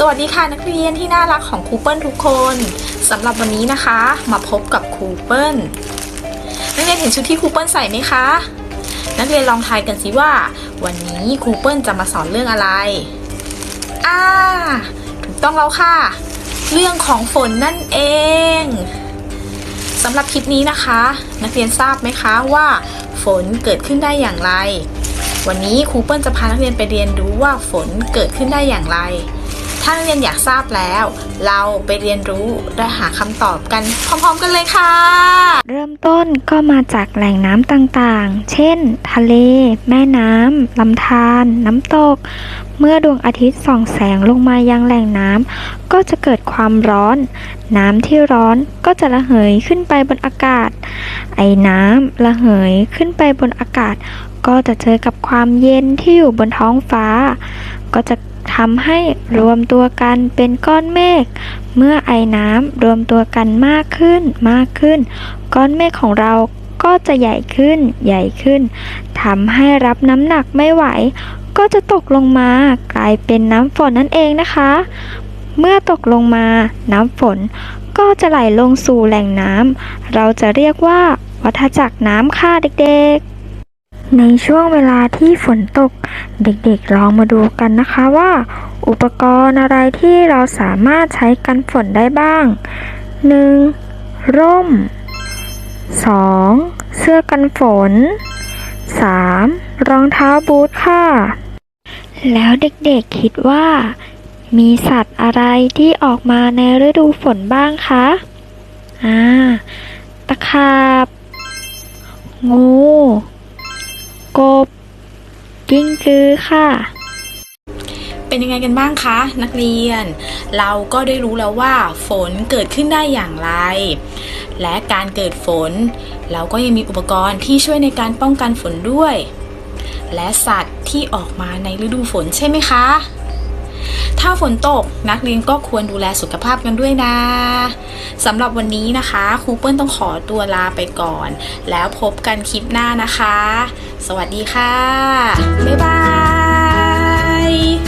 สวัสดีค่ะนักเรียนที่น่ารักของครูเปิลทุกคนสำหรับวันนี้นะคะ มาพบกับครูเปิลนักเรียนเห็นชุดที่ครูเปิลใส่ไหมคะ นักเรียนลองทายกันสิว่า วันนี้ครูเปิลจะมาสอนเรื่องอะไรอ่าถูกต้องแล้วค่ะ เรื่องของฝนนั่นเองสำหรับคลิปนี้นะคะ นักเรียนทราบไหมคะว่า ฝนเกิดขึ้นได้อย่างไร วันนี้ครูเปิลจะพานักเรียนไปเรียนรู้ว่าฝนเกิดขึ้นได้อย่างไรถ้านักเรียนอยากทราบแล้ว เราไปเรียนรู้และหาคำตอบกันพร้อมๆกันเลยค่ะ เริ่มต้นก็มาจากแหล่งน้ำต่างๆ เช่น ทะเล แม่น้ำลำธารน้ำตก เมื่อดวงอาทิตย์ส่องแสงลงมายังแหล่งน้ำก็จะเกิดความร้อน น้ำที่ร้อนก็จะระเหยขึ้นไปบนอากาศ ไอ้น้ำระเหยขึ้นไปบนอากาศ ก็จะเจอกับความเย็นที่อยู่บนท้องฟ้า ก็จะ ทำให้รวมตัวกันเป็นก้อนเมฆ เมื่อไอ้น้ำรวมตัวกันมากขึ้นมากขึ้น ก้อนเมฆของเราก็จะใหญ่ขึ้นใหญ่ขึ้นทำให้รับน้ำหนักไม่ไหว ก็จะตกลงมากลายเป็นน้ำฝนนั่นเองนะคะ เมื่อตกลงมาน้ำฝนก็จะไหลลงสู่แหล่งน้ำเราจะเรียกว่าวัฏจักรน้ำค่ะเด็กๆ ในช่วงเวลาที่ฝนตก เด็กๆลองมาดูกันนะคะว่า อุปกรณ์อะไรที่เราสามารถใช้กันฝนได้บ้าง 1. ร่ม 2. เสื้อกันฝน 3. รองเท้าบูทค่ะ แล้วเด็กๆคิดว่า มีสัตว์อะไรที่ออกมาในฤดูฝนบ้างคะ อ่า ตะขาบ งู กิ้งกือค่ะ เป็นยังไงกันบ้างคะ นักเรียน เราก็ได้รู้แล้วว่า ฝนเกิดขึ้นได้อย่างไร และการเกิดฝน เราก็ยังมีอุปกรณ์ที่ช่วยในการป้องกันฝนด้วย และสัตว์ที่ออกมาในฤดูฝนใช่ไหมคะ ถ้าฝนตกนักเรียนก็ควรดูแลสุขภาพกันด้วยนะสำหรับวันนี้นะคะครูเปิ้ลต้องขอตัวลาไปก่อน แล้วพบกันคลิปหน้านะคะ สวัสดีค่ะ บ๊ายบาย